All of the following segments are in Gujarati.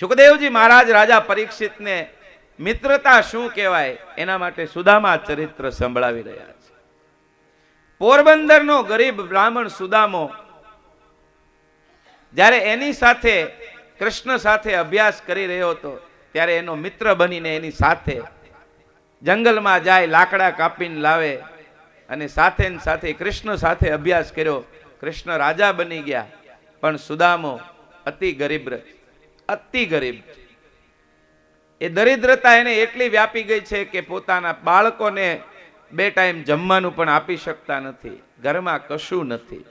સુખદેવજી મહારાજ રાજા પરીક્ષિતને મિત્રતા શું કહેવાય એના માટે સુદામા ચરિત્ર સંભળાવી રહ્યા છે. પોરબંદરનો ગરીબ બ્રાહ્મણ સુદામો જ્યારે એની સાથે કૃષ્ણ સાથે અભ્યાસ કરી રહ્યો હતો, ત્યારે એનો મિત્ર બનીને એની સાથે જંગલમાં જાય, લાકડા કાપીને લાવે અને સાથે સાથે કૃષ્ણ સાથે અભ્યાસ કર્યો. કૃષ્ણ રાજા બની ગયા, પણ સુદામો અતિ ગરીબ અતિ ગરીબ એ દરિદ્રતા એને એટલી વ્યાપી ગઈ છે કે પોતાના બાળકોને બે ટાઈમ જમવાનું પણ આપી શકતા નથી. ઘરમાં કશું નથી.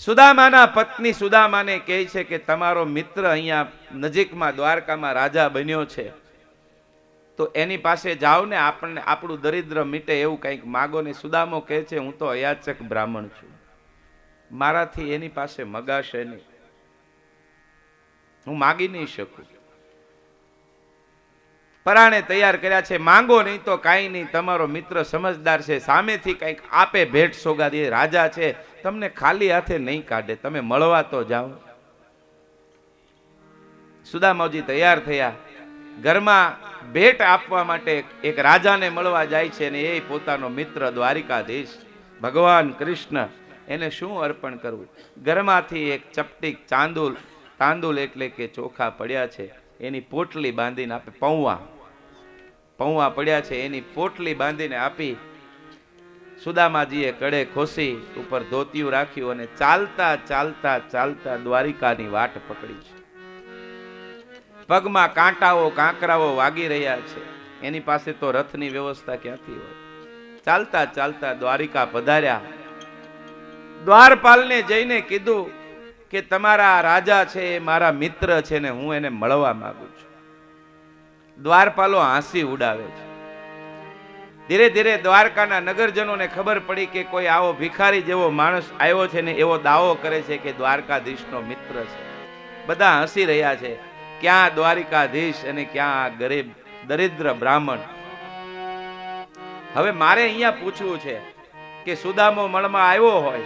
સુદામાના પત્ની સુદામાને કહે છે કે તમારો મિત્ર અહીંયા નજીકમાં દ્વારકામાં રાજા બન્યો છે. તો એની પાસે જાઓ ને આપણને આપણું દરિદ્ર મીટે એવું કંઈક માગો ને સુદામો કહે છે, હું તો અયાચક બ્રાહ્મણ છું. મારાથી એની પાસે મગાશે નહીં. હું માગી નહીં શકું. પરાણે તૈયાર કર્યા છે, માંગો નહીં તો કાંઈ નહીં, તમારો મિત્ર સમજદાર છે, સામેથી કંઈક આપે ભેટ સોગાદી રાજા છે, તમને ખાલી હાથે નહીં કાઢે, તમે મળવા તો જાઓ. સુદામાજી તૈયાર થયા. ઘરમાં ભેટ આપવા માટે એક રાજાને મળવા જાય છે અને એ પોતાનો મિત્ર દ્વારિકાધીશ, ભગવાન કૃષ્ણ, એને શું અર્પણ કરવું? ઘરમાંથી એક ચપટીક ચાંદુલ તાંદુલ એટલે કે ચોખા પડ્યા છે, એની પોટલી બાંધીને આપે પૌવા પૌવા પડ્યા છે, એની પોટલી બાંધીને આપી સુદામાજીએ કડે ખોસી, ઉપર ધોતિયું રાખ્યું અને ચાલતા ચાલતા ચાલતા દ્વારિકાની વાટ પકડી છે. પગમાં કાંટાઓ, કાંકરાઓ વાગી રહ્યા છે. એની પાસે તો રથની વ્યવસ્થા ક્યાંથી હોય? ચાલતા ચાલતા દ્વારિકા પધાર્યા. દ્વારપાલને જઈને કીધું કે તમારા રાજા છે એ મારા મિત્ર છે ને હું એને મળવા માંગુ છું. દ્વારપાલો હાંસી ઉડાવે છે. ધીરે ધીરે દ્વારકાના નગરજનોને ખબર પડી કે કોઈ આવો ભિખારી જેવો માણસ આવ્યો છે ને એવો દાવો કરે છે કે દ્વારકાધીશનો મિત્ર છે. બધા હસી રહ્યા છે. ક્યાં દ્વારિકાધીશ અને ક્યાં ગરીબ, દરિદ્ર બ્રાહ્મણ? હવે મારે અહીંયા પૂછવું છે કે સુદામો મળમાં આવ્યો હોય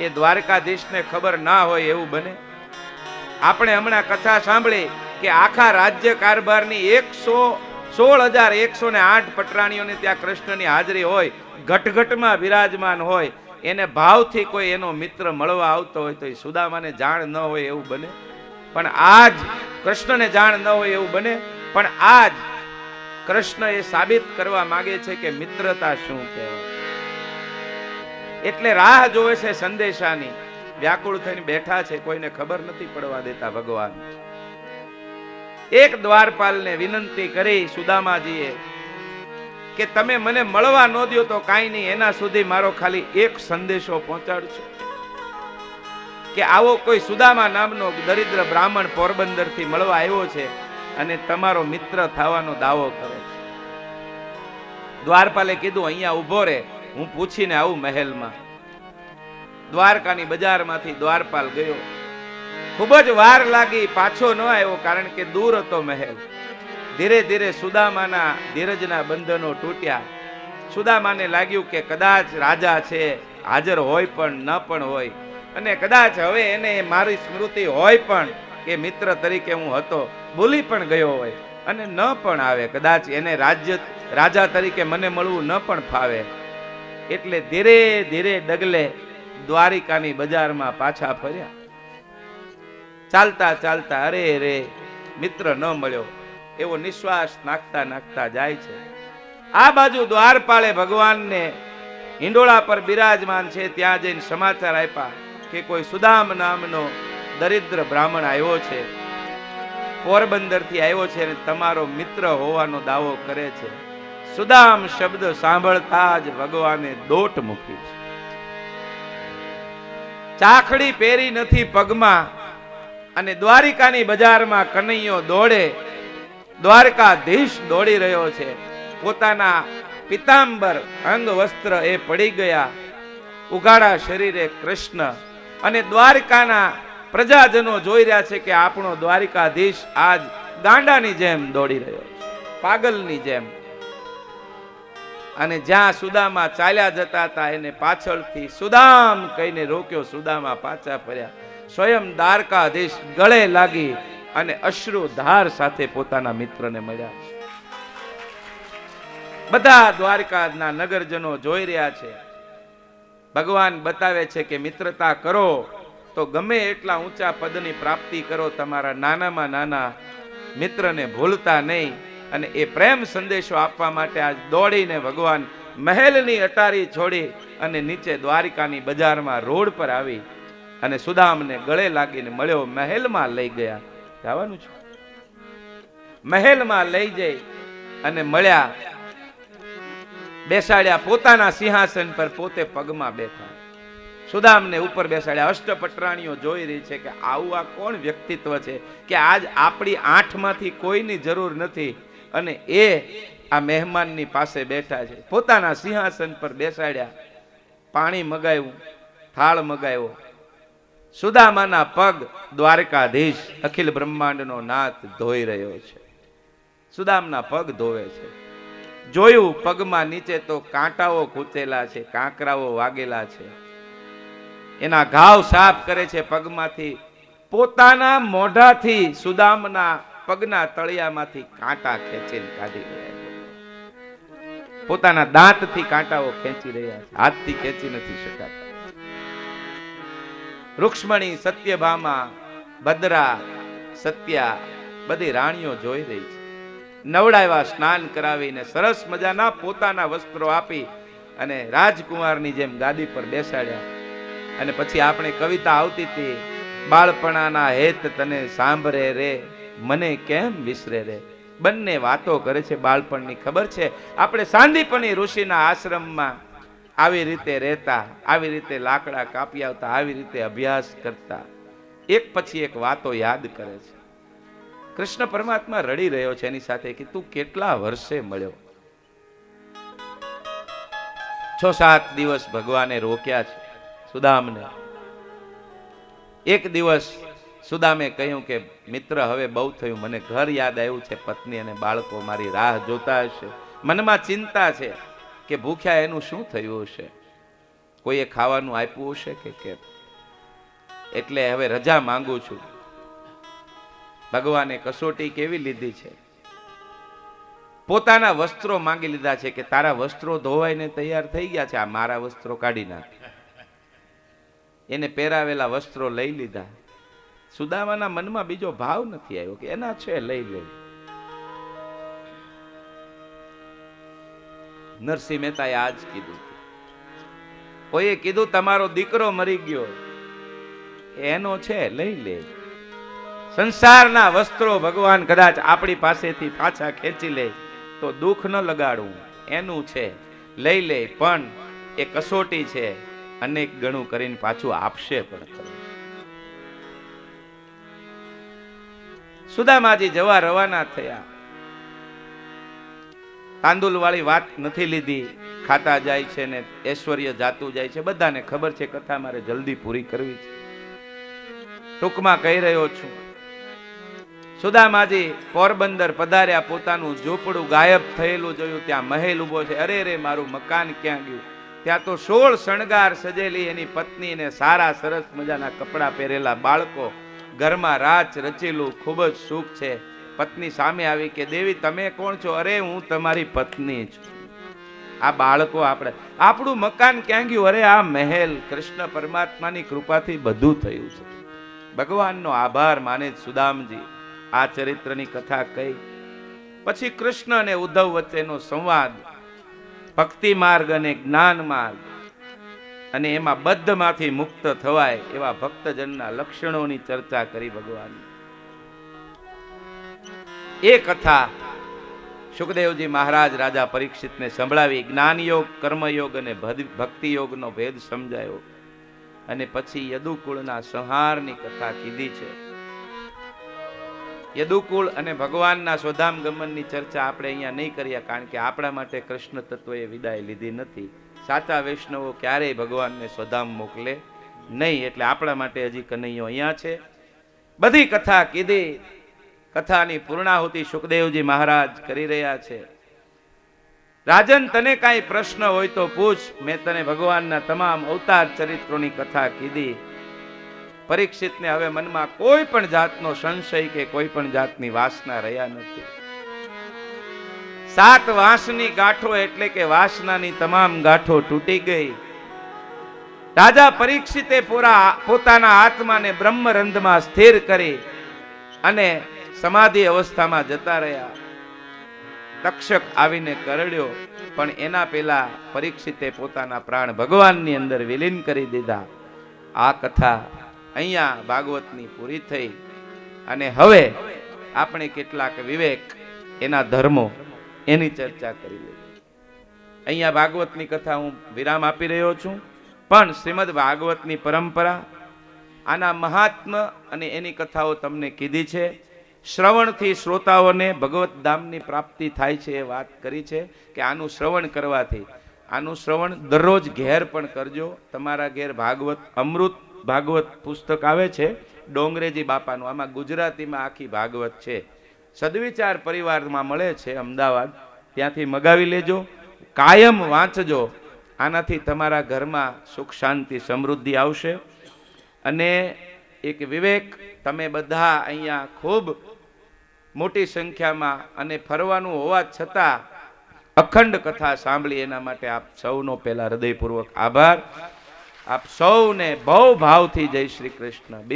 એ દ્વારકાધીશને ખબર ના હોય એવું બને. આપણે હમણાં કથા સાંભળી કે આખા રાજ્ય કારભારની એકસો સોળ હજાર એકસો ને આઠ પટરાણીઓને ત્યાં કૃષ્ણની હાજરી હોય, ઘટઘટમાં વિરાજમાન હોય, એને ભાવથી કોઈ એનો મિત્ર મળવા આવતો હોય તો એ સુદામાને જાણ ન હોય એવું બને. પણ આજ કૃષ્ણને જાણ ન હોય એવું બને. પણ આજ કૃષ્ણ એ સાબિત કરવા માગે છે કે મિત્રતા શું કહેવાય? એટલે રાહ જોવે છે સંદેશાની. વ્યાકુળ થઈને બેઠા છે, કોઈને ખબર નથી પડવા દેતા ભગવાન. એક દ્વારપાલને વિનંતી કરી સુદામાજીએ કે તમે મને મળવા ન દો તો કાંઈ નહીં, એના સુધી મારો ખાલી એક સંદેશો પહોંચાડશો. કે આવો કોઈ સુદામા નામનો દરિદ્ર બ્રાહ્મણ પોરબંદરથી મળવા આવ્યો છે અને તમારો મિત્ર થવાનો દાવો કરે છે. દ્વારપાલે કીધું, અહીંયા ઊભો રે હું પૂછીને આવું મહેલમાં. દ્વારકાની બજારમાંથી દ્વારપાલ ગયો. ખૂબ જ વાર લાગી પાછો ન આવ્યો કારણ કે દૂર હતો મહેલ. ધીરે ધીરે સુદામાના ધીરજના બંધનો તૂટ્યા. સુદામાને લાગ્યું કે કદાચ રાજા છે, હાજર હોય પણ ન પણ હોય. અને કદાચ હવે એને મારી સ્મૃતિ હોય પણ કે મિત્ર તરીકે હું હતો. ભૂલી પણ ગયો હોય અને ન પણ આવે. કદાચ એને રાજ્ય, રાજા તરીકે મને મળવું ન પણ ફાવે. એટલે ધીરે ધીરે ડગલે દ્વારિકાની બજારમાં પાછા ફર્યા. ચાલતા ચાલતા અરે રે, મિત્ર ન મળ્યો. એવો નિશ્વાસ નાખતા નાખતા જાય છે. આ બાજુ દ્વારપાળે ભગવાનને હિંડોળા પર બિરાજમાન છે ત્યાં જઈને સમાચાર આપ્યા કે કોઈ સુદામ નામનો દરિદ્ર બ્રાહ્મણ આવ્યો છે. પોરબંદરથી આવ્યો છે અને તમારો મિત્ર હોવાનો દાવો કરે છે. સુદામ શબ્દ સાંભળતા જ ભગવાને દોટ મૂકી છે. ચાખડી પહેરી નથી પગમાં અને દ્વારિકાની બજારમાં કનૈયો દોડે, દ્વારકાધીશ દોડી રહ્યો છે. પોતાના પિતાંબર અંગ વસ્ત્ર એ પડી ગયા. ઉઘાડા શરીરે કૃષ્ણ અને દ્વારકાના પ્રજાજનો જોઈ રહ્યા છે કે આપણો દ્વારિકાધીશ આજ ગાંડાની જેમ દોડી રહ્યો છે, પાગલની જેમ. અને જ્યાં સુદામા ચાલ્યા જતા હતા, એને પાછળથી સુદામ કહીને રોક્યો. સુદામા પાછા ફર્યા. સ્વયં દ્વારકાધીશ ગળે લાગી અને અશ્રુ ધાર સાથે પોતાના મિત્રને મળ્યા. બધા દ્વારકાના નગરજનો જોઈ રહ્યા છે. ભગવાન બતાવે છે કે મિત્રતા કરો, તો ગમે એટલા ઊંચા પદની પ્રાપ્તિ કરો, તમારા નાનામાં નાના મિત્રને ભૂલતા નહીં. અને એ પ્રેમ સંદેશો આપવા માટે આજ દોડીને ભગવાન મહેલની અટારી છોડી અને નીચે દ્વારિકાની બજારમાં રોડ પર આવી અને સુદામને ગળે લાગીને મળ્યો, મહેલમાં લઈ ગયા. જવાનું છે. મહેલમાં લઈ જઈ અને મળ્યા. બેસાડ્યા પોતાના સિંહાસન પર પોતે પગમાં બેઠા. સુદામને ઉપર બેસાડ્યા. અષ્ટપટરાણીઓ જોઈ રહી છે કે આવું આ કોણ વ્યક્તિત્વ છે કે આજ આપણી આઠમાંથી કોઈની જરૂર નથી. અને એ આ મહેમાનની પાસે બેઠા છે. પોતાના સિંહાસન પર બેસાડ્યા. પાણી મગાવ્યું, થાળ મગાવ્યો. સુદામાના પગ દ્વારકાધીશ અખિલ બ્રહ્માંડનો નાથ ધોઈ રહ્યો છે. સુદામના પગ ધોવે છે. જોયું પગમાં નીચે તો કાંટાઓ ખૂંચેલા છે, કાંકરાઓ વાગેલા છે. એના ઘાવ સાફ કરે છે પગમાંથી. પોતાના મોઢાથી સુદામના પગના તળિયામાંથી કાંટા ખેંચીને કાઢી રહ્યા છે. પોતાના દાંતથી કાંટાઓ ખેંચી રહ્યા છે. હાથથી ખેંચી નથી શકાતા. રૂક્ષ્મણી સત્યભામા, ભદ્રા, સત્યા બધી રાણીઓ જોઈ રહી છે. નવડાવ્યા સ્નાન કરાવીને સરસ મજાના પોતાના વસ્ત્રો આપી અને રાજકુમારની જેમ ગાદી પર બેસાડ્યા. અને પછી આપણે કવિતા આવતી હતી, બાળપણાના હેત તને સાંભળે રે. મને કેમ વિસરે રે? બંને વાતો કરે છે બાળપણની ખબર છે. આપણે સાંદીપની ઋષિના આશ્રમમાં આવી રીતે રહેતા, આવી રીતે લાકડા કાપી આવતા, આવી રીતે અભ્યાસ કરતા, એક પછી એક વાતો યાદ કરે છે. કૃષ્ણ પરમાત્મા રડી રહ્યો છે એની સાથે કે તું કેટલા વર્ષે મળ્યો? છ સાત દિવસ ભગવાને રોક્યા છે સુદામને. એક દિવસ સુદામે કહ્યું કે, મિત્ર, હવે બહુ થયું. મને ઘર યાદ આવ્યું છે. પત્ની અને બાળકો મારી રાહ જોતા હશે. મનમાં ચિંતા છે કે ભૂખ્યા એનું શું થયું હશે? કોઈએ ખાવાનું આપ્યું હશે કે કેમ? એટલે હવે રજા માંગુ છું. ભગવાને કસોટી કેવી લીધી છે? પોતાના વસ્ત્રો માંગી લીધા છે કે, તારા વસ્ત્રો ધોવાઈને તૈયાર થઈ ગયા છે. આ મારા વસ્ત્રો કાઢી નાખ. એને પહેરાવેલા વસ્ત્રો લઈ લીધા. સુદામાના મનમાં બીજો ભાવ નથી આવ્યો કે એના છે, લઈ લે. નરસિંહ મહેતાએ આજ કીધું કોઈએ કીધું, તમારો દીકરો મરી ગયો. એનો છે, લઈ લે. સંસારના વસ્ત્રો ભગવાન કદાચ આપણી પાસેથી પાછા ખેંચી લે, તો દુઃખ ન લગાડવું. એનું છે, લઈ લે, પણ એ કસોટી છે, અનેક ગણું કરીને પાછું આપશે પણ ખરું. સુદામાજી જવા રવાના થયા. તાંદુલ વાળી વાત નથી લીધી. ખાતા જાય છે ને ઐશ્વર્ય જાતું જાય છે. બધાને ખબર છે કથા મારે જલ્દી પૂરી કરવી છે. ટૂંકમાં કહી રહ્યો છું. સુદામાજી પોરબંદર પધાર્યા. પોતાનું ઝૂંપડું ગાયબ થયેલું જોયું. ત્યાં મહેલ ઊભો છે. અરે રે, મારું મકાન ક્યાં ગયું? ત્યાં તો સોળ શણગાર સજેલી એની પત્ની ને સારા સરસ મજાના કપડાં પહેરેલા બાળકો ઘરમાં રાચ રચેલું ખૂબ જ સુખ છે. પત્ની સામે આવી કે, દેવી, તમે કોણ છો? અરે, હું તમારી પત્ની છું. આ બાળકો આપણે, આપણું મકાન ક્યાં ગયું? અરે, આ મહેલ કૃષ્ણ પરમાત્માની કૃપાથી બધું થયું છે. ભગવાનનો આભાર માને સુદામજી. આ ચરિત્રની કથા કહી. પછી કૃષ્ણ અને ઉદ્ધવ વચ્ચેનો સંવાદ. ભક્તિ માર્ગ અને જ્ઞાન માર્ગ. અને એમાં બદ્ધમાંથી મુક્ત થવાય એવા ભક્તજનના લક્ષણોની ચર્ચા કરી ભગવાન એ કથા સુખદેવજી મહારાજ રાજા પરીક્ષિતને સંભળાવી જ્ઞાનયોગ, કર્મયોગ અને ભદ- ભક્તિ યોગનો ભેદ સમજાયો અને પછી યદુકુળના સંહારની કથા કીધી છે. યદુકુળ અને ભગવાનના સ્વધામ ગમનની ચર્ચા આપણે અહીંયા નહીં કરીએ કારણ કે આપણા માટે કૃષ્ણ તત્વએ વિદાય લીધી નથી. સાચા વૈષ્ણવો ક્યારેય ભગવાનને સ્વધામ મોકલે નહીં, એટલે આપણા માટે હજી કનૈયો અહીંયા છે. બધી કથા કીધી. કથાની પૂર્ણાહુતિ સુખદેવજી મહારાજ કરી રહ્યા છે. રાજન, તને કાંઈ પ્રશ્ન હોય તો પૂછ. મેં તને ભગવાનના તમામ અવતાર ચરિત્રોની કથા કીધી. પરીક્ષિતને હવે મનમાં કોઈ પણ જાતનો સંશય કે કોઈ પણ જાતની વાસના રહ્યા નથી. સાત વાંસની ગાંઠો એટલે કે વાસનાની તમામ ગાંઠો તૂટી ગઈ. રાજા પરીક્ષિતે પૂરા પોતાના આત્માને બ્રહ્મરંધમાં સ્થિર કરી અને સમાધિ અવસ્થામાં જતા રહ્યા. તક્ષક આવીને કરડ્યો, પણ એના પેલા પરીક્ષિતે પોતાના પ્રાણ ભગવાનની અંદર વિલીન કરી દીધા. આ કથા અહીંયા ભાગવતની પૂરી થઈ. અને હવે આપણે કેટલાક વિવેક એના ધર્મો એની ચર્ચા કરી લઈએ. અહીંયા ભાગવતની કથા હું વિરામ આપી રહ્યો છું. પણ શ્રીમદ ભાગવતની પરંપરા, આના મહાત્મ્ય અને એની કથાઓ તમને કીધી છે. શ્રવણથી શ્રોતાઓને ભગવત ધામની પ્રાપ્તિ થાય છે એ વાત કરી છે કે આનું શ્રવણ કરવાથી. આનું શ્રવણ દરરોજ ઘેર પણ કરજો. તમારા ઘેર ભાગવત, અમૃત ભાગવત પુસ્તક આવે છે. ડોંગરેજી બાપાનું. આમાં ગુજરાતીમાં આખી ભાગવત છે. સદવિચાર પરિવારમાં મળે છે અમદાવાદ, ત્યાંથી મગાવી લેજો, કાયમ વાંચજો. આનાથી તમારા ઘરમાં સુખ, શાંતિ, સમૃદ્ધિ આવશે. અને એક વિવેક, તમે બધા અહીંયા ખૂબ મોટી સંખ્યામાં અને ફરવાનું હોવા છતાં અખંડ કથા સાંભળી એના માટે આપ સૌનો પહેલા હૃદયપૂર્વક આભાર. આપ સૌને બહુ ભાવથી જય શ્રી કૃષ્ણ.